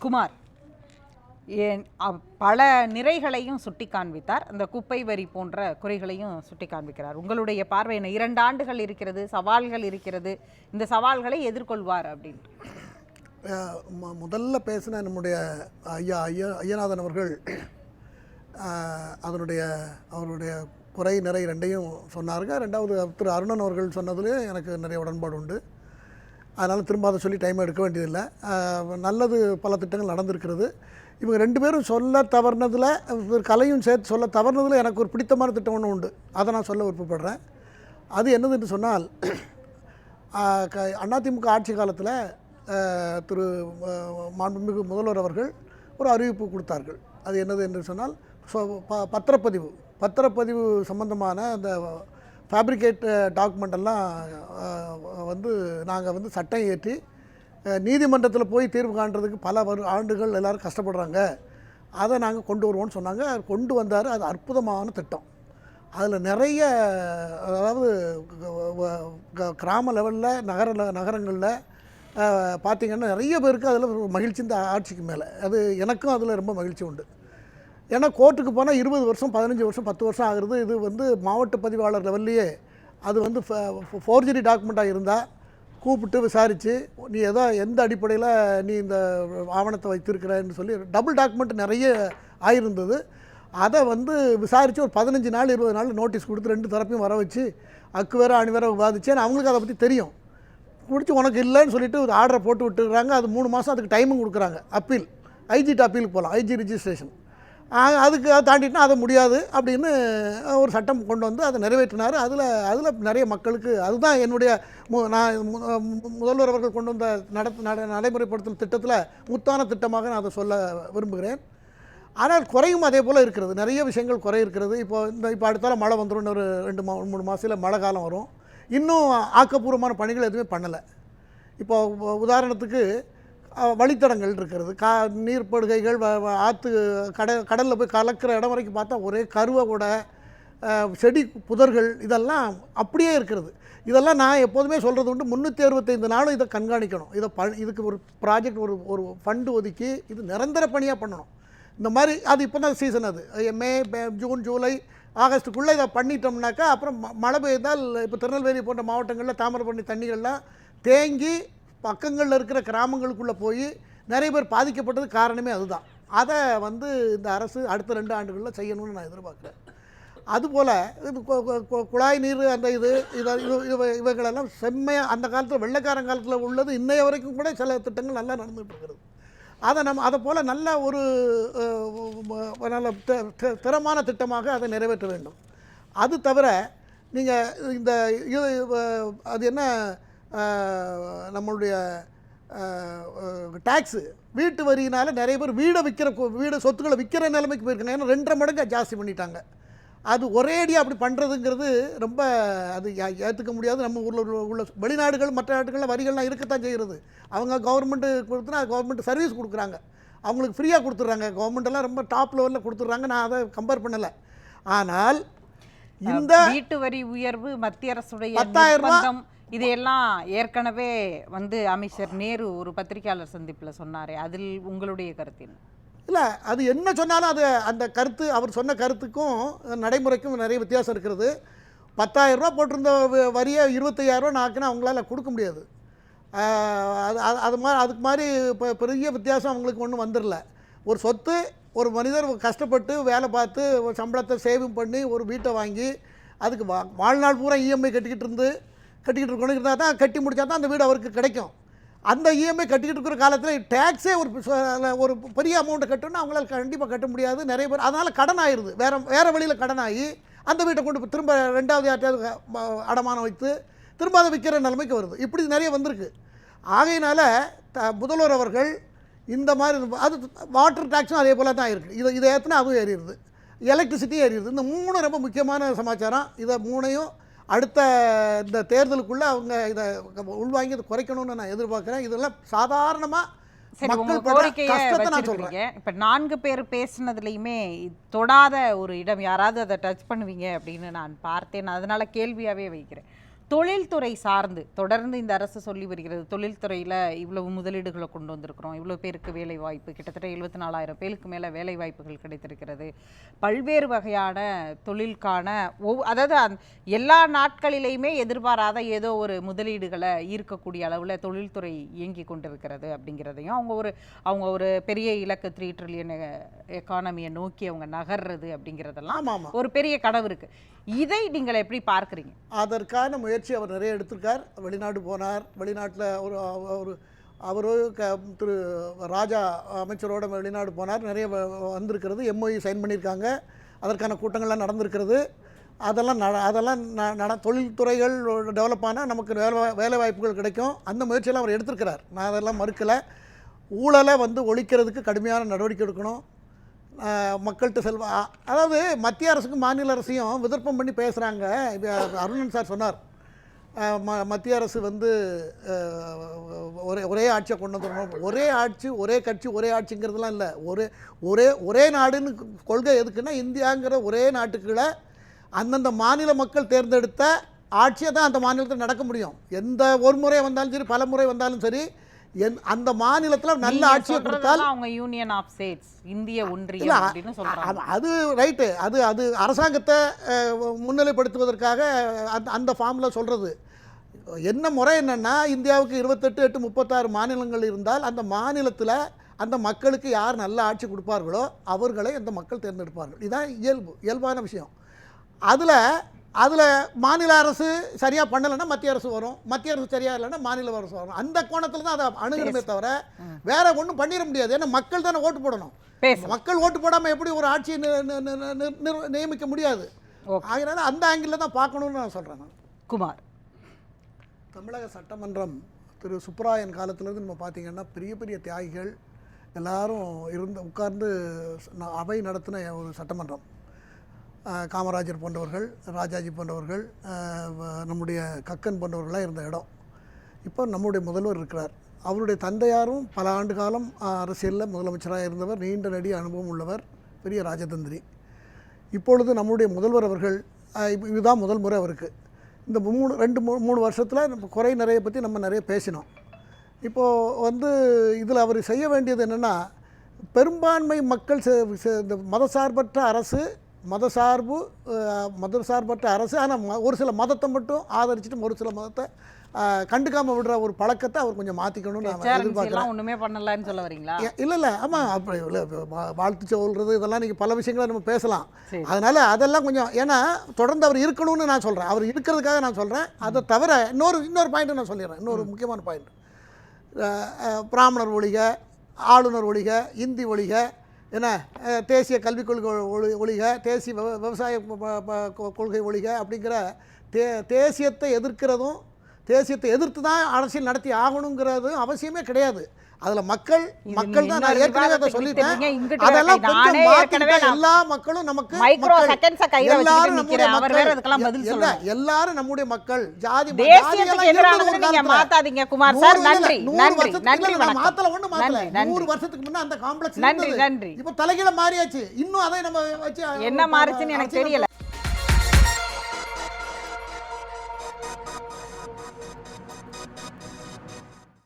குமார். ஏன் அவ்- பல நிறைகளையும் சுட்டி காண்பித்தார் அந்த குப்பை வரி போன்ற குறைகளையும் சுட்டி காண்பிக்கிறார் உங்களுடைய பார்வை என்ன? இரண்டு ஆண்டுகள் இருக்கிறது சவால்கள் இருக்கிறது. இந்த சவால்களை எதிர்கொள்வார் அப்படின்னு. முதல்ல பேசின நம்முடைய ஐயா ஐயா ஐயநாதன் அவர்கள் அதனுடைய அவருடைய குறை நிறை ரெண்டையும் சொன்னாருங்க. ரெண்டாவது திரு அருணன் அவர்கள் சொன்னதுலேயும் எனக்கு நிறைய உடன்பாடு உண்டு. அதனால் திரும்ப அதை சொல்லி டைம் எடுக்க வேண்டியதில்லை. நல்லது பல திட்டங்கள் நடந்திருக்கிறது. இவங்க ரெண்டு பேரும் சொல்ல தவறுனதில் கலையும் சேர்த்து சொல்ல தவறுனதில் எனக்கு ஒரு பிடித்தமான திட்டம் ஒன்று உண்டு. அதை நான் சொல்ல விருப்பப்படுறேன். அது என்னது என்று சொன்னால் க- அதிமுக ஆட்சி காலத்தில் திரு மாண்புமிகு முதல்வர் அவர்கள் ஒரு அறிவிப்பு கொடுத்தார்கள். அது என்னது என்று சொன்னால் ப- பத்திரப்பதிவு. பத்திரப்பதிவு சம்பந்தமான அந்த ஃபேப்ரிகேட் டாக்குமெண்டெல்லாம் uh, uh, uh, வந்து நாங்கள் வந்து சட்டம் ஏற்றி நீதிமன்றத்தில் போய் தீர்வு காண்றதுக்கு பல வரு ஆண்டுகள் எல்லோரும் கஷ்டப்படுறாங்க. அதை நாங்கள் கொண்டு வருவோம்னு சொன்னாங்க. கொண்டு வந்தார். அது அற்புதமான திட்டம். அதில் நிறைய அதாவது க- கிராம லெவலில் நகர நகரங்களில் பார்த்திங்கன்னா நிறைய பேருக்கு அதில் மகிழ்ச்சி இந்த ஆட்சிக்கு மேலே. அது எனக்கும் அதில் ரொம்ப மகிழ்ச்சி உண்டு. ஏன்னா கோர்ட்டுக்கு போனால் இருபது வருஷம் பதினஞ்சு வருஷம் பத்து வருஷம் ஆகுறது. இது வந்து மாவட்ட பதிவாளர் லெவல்லையே அது வந்து ஃபோர்ஜரி டாக்குமெண்ட்டாக இருந்தால் கூப்பிட்டு விசாரித்து நீ ஏதோ எந்த அடிப்படையில் நீ இந்த ஆவணத்தை வைத்திருக்கிறன்னு சொல்லி டபுள் டாக்குமெண்ட் நிறைய ஆயிருந்தது. அதை வந்து விசாரித்து ஒரு பதினஞ்சு நாள் இருபது நாள் நோட்டீஸ் கொடுத்து ரெண்டு தரப்பையும் வர வச்சு அக்கு வேற அணி வேற விவாதிச்சேன்னு அவங்களுக்கு அதை பற்றி தெரியும். பிடிச்சி உனக்கு இல்லைன்னு சொல்லிட்டு ஒரு ஆர்டரை போட்டு விட்டுருக்குறாங்க அது மூணு மாதம் அதுக்கு டைமும் கொடுக்குறாங்க. அப்பீல் ஐஜிட்டு அப்பீலுக்கு போகலாம் ஐஜி ரிஜிஸ்ட்ரேஷன். அதுக்கு அதை தாண்டிட்டுனா அது முடியாது அப்படின்னு ஒரு சட்டம் கொண்டு வந்து அதை நிறைவேற்றினார். அதில் அதில் நிறைய மக்களுக்கு அதுதான் என்னுடைய மு- நான் மு- முதல்வர் அவர்கள் கொண்டு வந்த நடத்து நட நடைமுறைப்படுத்தும் திட்டத்தில் முத்தான திட்டமாக நான் அதை சொல்ல விரும்புகிறேன். ஆனால் குறையும் அதே போல் இருக்கிறது. நிறைய விஷயங்கள் குறை இருக்கிறது. இப்போ இந்த இப்போ அடுத்தால மழை வந்துடும் ஒரு ரெண்டு மா மூணு மாதத்தில் மழை காலம் வரும். இன்னும் ஆக்கப்பூர்வமான பணிகள் எதுவுமே பண்ணலை. இப்போ உதாரணத்துக்கு வழித்தடங்கள் இருக்கிறது. கா நீர்ப்படுகைகள் வ- ஆற்று கட கடலில் போய் கலக்கிற இடம் வரைக்கும் பார்த்தா ஒரே கருவை கூட செடி புதர்கள் இதெல்லாம் அப்படியே இருக்கிறது. இதெல்லாம் நான் எப்போதுமே சொல்கிறது உண்டு முந்நூற்றி அறுபத்தைந்து நாளும் இதை கண்காணிக்கணும். இதை ப இதுக்கு ஒரு ப்ராஜெக்ட் ஒரு ஒரு ஃபண்டு ஒதுக்கி இது நிரந்தர பணியாக பண்ணணும். இந்த மாதிரி அது இப்போ தான் சீசன் அது. மே ஜூன் ஜூலை ஆகஸ்ட்டுக்குள்ளே இதை பண்ணிட்டோம்னாக்கா அப்புறம் ம- மழை பெய்தால் இப்போ திருநெல்வேலி போன்ற மாவட்டங்களில் தாமிரபரணி தண்ணிகள்லாம் தேங்கி பக்கங்களில் இருக்கிற கிராமங்களுக்குள்ளே போய் நிறைய பேர் பாதிக்கப்பட்டது காரணமே அதுதான். அதை வந்து இந்த அரசு அடுத்த ரெண்டு ஆண்டுகளில் செய்யணும்னு நான் எதிர்பார்க்குறேன். அதுபோல் இது குழாய் நீர் அந்த இது இதை இது இவ- இவைகளெல்லாம் செம்மையாக அந்த காலத்தில் வெள்ளைக்காரன் காலத்தில் உள்ளது இன்னைய வரைக்கும் கூட சில திட்டங்கள் நல்லா நடந்துகிட்டு இருக்கிறது அதை நம்ம அதை போல் நல்ல ஒரு நல்ல திறமான திட்டமாக அதை நிறைவேற்ற வேண்டும். அது தவிர நீங்கள் இந்த இது அது என்ன நம்மளுடைய டேக்ஸு வீட்டு வரியினால் நிறைய பேர் வீடை விற்கிற வீடு சொத்துக்களை விற்கிற நிலைமைக்கு போயிருக்காங்க. ஏன்னா ரெண்டரை மடங்கு ஜாஸ்தி பண்ணிட்டாங்க. அது ஒரேடியாக அப்படி பண்ணுறதுங்கிறது ரொம்ப அது ஏற்றுக்க முடியாது. நம்ம ஊரில் உள்ள வெளிநாடுகள் மற்ற நாடுகளில் வரிகள்லாம் இருக்கத்தான் செய்கிறது அவங்க கவர்மெண்ட்டு கொடுத்துனா கவர்மெண்ட் சர்வீஸ் கொடுக்குறாங்க. அவங்களுக்கு ஃப்ரீயாக கொடுத்துட்றாங்க. கவர்மெண்டெல்லாம் ரொம்ப டாப் லெவலில் கொடுத்துட்றாங்க. நான் அதை கம்பேர் பண்ணலை. ஆனால் இந்த வீட்டு வரி உயர்வு மத்திய அரசுடைய பத்தாயிரம் ரூபாய் இதையெல்லாம் ஏற்கனவே வந்து அமைச்சர் நேரு ஒரு பத்திரிகையாளர் சந்திப்பில் சொன்னாரே. அதில் உங்களுடைய கருத்து என்ன? இல்லை அது என்ன சொன்னாலும் அது அந்த கருத்து அவர் சொன்ன கருத்துக்கும் நடைமுறைக்கும் நிறைய வித்தியாசம் இருக்கிறது. பத்தாயிரம் ரூபா போட்டிருந்த வ- வரியை இருபத்தையாயிரரூவா நாக்குனா அவங்களால கொடுக்க முடியாது. அது அது- மாதிரி அதுக்கு மாதிரி இப்போ பெரிய வித்தியாசம் அவங்களுக்கு ஒன்றும் வந்துடல ஒரு சொத்து ஒரு மனிதர் கஷ்டப்பட்டு வேலை பார்த்து சம்பளத்தை சேவிங் பண்ணி ஒரு வீட்டை வாங்கி அதுக்கு வா வாழ்நாள் பூரா இஎம்ஐ கட்டிக்கிட்டு இருந்து கட்டிக்கிட்டு இருக்கணும். இருந்தால் தான் கட்டி முடிச்சா தான் அந்த வீடு அவருக்கு கிடைக்கும். அந்த இஎம்ஐ கட்டிக்கிட்டு இருக்கிற காலத்தில் டேக்ஸே ஒரு ஒரு பெரிய அமௌண்ட்டை கட்டணும்னா அவங்களால கண்டிப்பாக கட்ட முடியாது. நிறைய பேர் அதனால் கடன் ஆயிடுது வேறு வேறு வழியில் கடன் ஆகி அந்த வீட்டை கொண்டு போய் திரும்ப ரெண்டாவது யார்ட்டையாவது அடமானம் வைத்து திரும்ப அதை விற்கிற நிலைமைக்கு வருது. இப்படி நிறைய வந்திருக்கு. ஆகையினால த முதல்வர் அவர்கள் இந்த மாதிரி அது வாட்டர் டேக்ஸும் அதே போல் தான் இருக்குது இதை இதை ஏற்றினா அதுவும் ஏறிடுது. எலக்ட்ரிசிட்டி ஏறிடுது. இந்த மூணு ரொம்ப முக்கியமான சமாச்சாரம். இதை மூணையும் அடுத்த இந்த தேர்தலுக்குள்ளே அவங்க இதை உள்வாங்கி இதை குறைக்கணும்னு நான் எதிர்பார்க்குறேன். இதெல்லாம் சாதாரணமாக இப்ப நான்கு பேர் பேசுனதுலயுமே தொடாத ஒரு இடம் யாராவது அதை டச் பண்ணுவீங்க அப்படின்னு நான் பார்த்தேன். அதனால கேள்வியாவே வைக்கிறேன். தொழில்துறை சார்ந்து தொடர்ந்து இந்த அரசு சொல்லி வருகிறது தொழில்துறையில் இவ்வளவு முதலீடுகளை கொண்டு வந்திருக்கிறோம் இவ்வளோ பேருக்கு வேலை வாய்ப்பு கிட்டத்தட்ட எழுபத்தி நாலாயிரம் பேருக்கு மேலே வேலை வாய்ப்புகள் கிடைத்திருக்கிறது. பல்வேறு வகையான தொழிலுக்கான ஒவ் அதாவது அந்த எல்லா நாட்களிலையுமே எதிர்பாராத ஏதோ ஒரு முதலீடுகளை ஈர்க்கக்கூடிய அளவில் தொழில்துறை இயங்கி கொண்டிருக்கிறது அப்படிங்கிறதையும் அவங்க ஒரு அவங்க ஒரு பெரிய இலக்கு த்ரீ ட்ரில்லியன் எக்கானமியை நோக்கி அவங்க நகர்றது அப்படிங்கிறதெல்லாம் ஒரு பெரிய கனவு இருக்கு. இதை நீங்கள் எப்படி பார்க்குறீங்க? அதற்கான முயற்சி முயற்சி அவர் நிறைய எடுத்திருக்கார். வெளிநாடு போனார். வெளிநாட்டில் ஒரு ஒரு அவரு க திரு ராஜா அமைச்சரோட வெளிநாடு போனார். நிறைய வ- வந்திருக்கிறது. எம்ஓஇ சைன் பண்ணியிருக்காங்க. அதற்கான கூட்டங்கள்லாம் நடந்திருக்கிறது. அதெல்லாம் நட அதெல்லாம் ந- நட தொழில்துறைகள் டெவலப் ஆனால் நமக்கு வேலை வேலை வாய்ப்புகள் கிடைக்கும். அந்த முயற்சியெல்லாம் அவர் எடுத்திருக்கிறார். நான் அதெல்லாம் மறுக்கலை. ஊழலை வந்து ஒழிக்கிறதுக்கு கடுமையான நடவடிக்கை எடுக்கணும். மக்கள்கிட்ட செல்வா அதாவது மத்திய அரசுக்கும் மாநில அரசையும் விதர்ப்பம் பண்ணி பேசுகிறாங்க அருணன் சார் சொன்னார். ம மத்திய அரசு வந்து ஒரே ஒரே ஆட்சியை கொண்டு வந்துடணும். ஒரே ஆட்சி ஒரே கட்சி ஒரே ஆட்சிங்கிறதுலாம் இல்லை. ஒரே ஒரே ஒரே நாடுன்னு கொள்கை எதுக்குன்னா இந்தியாங்கிற ஒரே நாட்டுக்குள்ள அந்தந்த மாநில மக்கள் தேர்ந்தெடுத்த ஆட்சியை தான் அந்த மாநிலத்தில் நடக்க முடியும். எந்த ஒரு முறை வந்தாலும் சரி பல முறை வந்தாலும் சரி அந்த மாநிலத்தில் நல்ல ஆட்சியை கொடுத்தால் அவங்க யூனியன் ஆஃப் ஸ்டேட்ஸ் இந்திய ஒன்றியம் அப்படின்னு சொல்றாங்க. அது- ரைட்டு அது அது அரசாங்கத்தை முன்னிலைப்படுத்துவதற்காக அந்த அந்த ஃபார்மில் சொல்கிறது என்ன முறை என்னன்னா இந்தியாவுக்கு இருபத்தெட்டு எட்டு முப்பத்தாறு மாநிலங்கள் இருந்தால் அந்த மாநிலத்தில் அந்த மக்களுக்கு யார் நல்ல ஆட்சி கொடுப்பார்களோ அவர்களை அந்த மக்கள் தேர்ந்தெடுப்பார்கள். இதுதான் இயல்பு இயல்பான விஷயம். அதில் அதில் மாநில அரசு சரியாக பண்ணலைன்னா மத்திய அரசு வரும். மத்திய அரசு சரியாக இல்லைன்னா மாநில அரசு வரும். அந்த கோணத்தில் தான் அதை அணுகணுமே தவிர வேற ஒன்றும் பண்ணிட முடியாது. ஏன்னா மக்கள் தானே ஓட்டு போடணும். மக்கள் ஓட்டு போடாமல் எப்படி ஒரு ஆட்சியை நியமிக்க முடியாது. அதனால அந்த ஆங்கிளில் தான் பார்க்கணும்னு நான் சொல்கிறேன் குமார். தமிழக சட்டமன்றம் திரு சுப்பராயன் காலத்திலேருந்து நம்ம பார்த்தீங்கன்னா பெரிய பெரிய தியாகிகள் எல்லாரும் இருந்து உட்கார்ந்து அவை நடத்தின ஒரு சட்டமன்றம். காமராஜர் போன்றவர்கள் ராஜாஜி போன்றவர்கள் நம்முடைய கக்கன் போன்றவர்களாக இருந்த இடம். இப்போ நம்முடைய முதல்வர் இருக்கிறார். அவருடைய தந்தையாரும் பல ஆண்டு காலம் அரசியலில் முதலமைச்சராக இருந்தவர் நீண்ட நடி அனுபவம் உள்ளவர் பெரிய ராஜதந்திரி. இப்பொழுது நம்முடைய முதல்வர் அவர்கள் இதுதான் முதல் முறை அவருக்கு. இந்த மூணு ரெண்டு மூணு மூணு வருஷத்தில் நம்ம குறை நிறைய பற்றி நம்ம நிறைய பேசினோம். இப்போது வந்து இதில் அவர் செய்ய வேண்டியது என்னென்னா பெரும்பான்மை மக்கள் இந்த மதசார்பற்ற அரசு மதசார்பு அஹ், மதசார்பற்ற அரசு ஆனால் ஒரு சில மதத்தை மட்டும் ஆதரிச்சுட்டு ஒரு சில மதத்தை அஹ், கண்டுக்காம விடுற ஒரு பழக்கத்தை அவர் கொஞ்சம் மாற்றிக்கணும்னு நான் எல்லாம் ஒண்ணுமே பண்ணலன்னு சொல்ல வரீங்களா? இல்லை இல்லை. ஆமாம் அப்படி இல்லை வாழ்த்து சொல்கிறது இதெல்லாம் நீங்கள் பல விஷயங்களை நம்ம பேசலாம். அதனால் அதெல்லாம் கொஞ்சம் ஏன்னா தொடர்ந்து அவர் இருக்கணும்னு நான் சொல்கிறேன் அவர் இருக்கிறதுக்காக நான் சொல்கிறேன் அதை தவிர இன்னொரு இன்னொரு பாயிண்ட் நான் சொல்லிடுறேன். இன்னொரு முக்கியமான பாயிண்ட் பிராமணர் ஒழிக ஆளுநர் ஒழிக இந்தி ஒழிக என்ன தேசிய கல்விக் கொள்கை ஒழி ஒழிக தேசிய விவ- விவசாய ப- ப- கொ- கொள்கை ஒழிக அப்படிங்கிற தே தேசியத்தை எதிர்க்கிறதும் தேசியத்தை எதிர்த்து தான் அரசியல் நடத்தி ஆகணுங்கிறது அவசியமே கிடையாது. அதில் மக்கள் மக்கள் தான் நான் ஏற்கனவே அதை சொல்லிட்டேன். அதெல்லாம் கொஞ்சம் நான் எல்லா மக்களும் நமக்கு எல்லாரும் நம்முடைய மக்கள். எல்லாரும் நம்முடைய மக்கள். ஜாதி. மாத்தாதீங்க. குமார் சார் நன்றி நன்றி வருஷத்துக்கு நன்றி மாத்தல ஒண்ணும் மாத்தல. நன்றி நன்றி. நூறு வருஷத்துக்கு முன்ன அந்த காம்ப்ளெக்ஸ் நன்றி, நன்றி. இப்ப தலைகீழ மாறியாச்சு. இன்னும் அதை நம்ம வச்சு என்ன மாறுச்சுன்னு எனக்கு தெரியல.